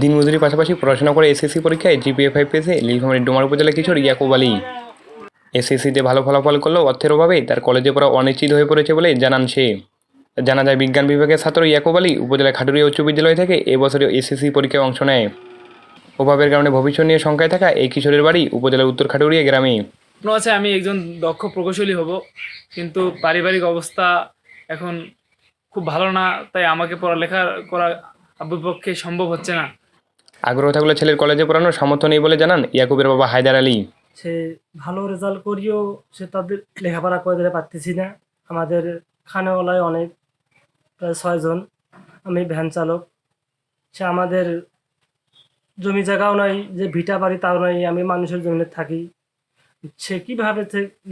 দিনমজুরির পাশাপাশি পড়াশোনা করে এসএসসি পরীক্ষায় জিপিএ ফাইভ পেয়েছে নীলফামারীর ডোমার উপজেলা কিশোর ইয়াকুব আলী। এসএসসিতে ভালো ফলাফল করলেও অর্থের অভাবে, তার কলেজে পড়া অনিশ্চিত হয়ে পড়েছে বলে জানান সে। জানা যায় বিজ্ঞান বিভাগের ছাত্র ইয়াকুব আলী উপজেলা খাটুরিয়া উচ্চ বিদ্যালয় থেকে এবছরে এসএসসি পরীক্ষায় অংশ নেয়। অভাবের কারণে ভবিষ্যৎ নিয়ে শঙ্কায় থাকা এই কিশোরের বাড়ি উপজেলার উত্তর খাটুরিয়া গ্রামে। স্বপ্ন আছে আমি একজন দক্ষ প্রকৌশলী হব, কিন্তু পারিবারিক অবস্থা এখন খুব ভালো না, তাই আমাকে পড়ালেখা করা আব্বুর পক্ষে সম্ভব হচ্ছে না। আগ্রহ থাকলে ছেলের কলেজে পড়ানোর সামর্থ্য নেই বলে জানান ইয়াকুবের বাবা হায়দার আলী। সে ভালো রেজাল্ট করিও সে তাদের লেখাপড়া করে দিতে পারতেছি না। আমাদের খানেওয়ালায় অনেক প্রায় ছয়জন আমি ভ্যান চালক। সে আমাদের জমি জায়গাও নাই যে ভিটা বাড়ি তাও নাই আমি মানুষের জমিনে থাকি। সে কীভাবে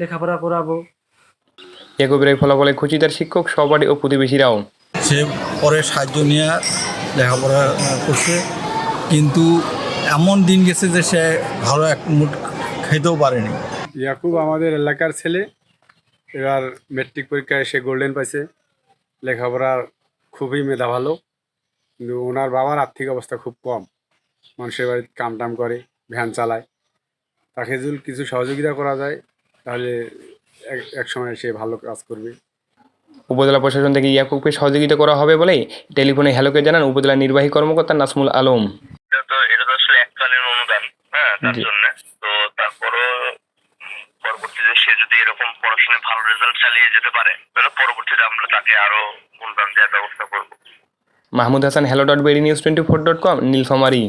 লেখাপড়া করাবো? ইয়াকুবের ফলাফলে খুশি তার শিক্ষক সহপাঠী ও প্রতিবেশীরাও। সে পরে সাহায্য নিয়ে লেখাপড়া করছে। কিন্তু এমন দিন গেছে যে সে ভালো এক মুঠ খেতেও পারেনি। ইয়াকুব আমাদের এলাকার ছেলে, এবার মেট্রিক পরীক্ষায় সে গোল্ডেন পাইছে। লেখাপড়ার খুবই মেধা ভালো কিন্তু ওনার বাবার আর্থিক অবস্থা খুব কম। মানুষের বাড়িতে কাম টাম করে, ভ্যান চালায়। তাকে যদি কিছু সহযোগিতা করা যায়, তাহলে এক সময় সে ভালো কাজ করবে। উপজেলা প্রশাসন থেকে ইয়াকুবকে সহযোগিতা করা হবে বলে টেলিফোনে হ্যালোকে জানান উপজেলা নির্বাহী কর্মকর্তা নাসমুল আলম। এটা তো আসলে এককালীন অনুদান হ্যাঁ তার জন্য। তো তারপরও পরবর্তীতে সে যদি এরকম পড়াশোনায় ভালো রেজাল্ট চালিয়ে যেতে পারে তাহলে পরবর্তীতে আমরা তাকে আরও অনুদান দেওয়ার ব্যবস্থা করব। Mahmud Hasan hello dot berry news twenty four dot com Nilphamari.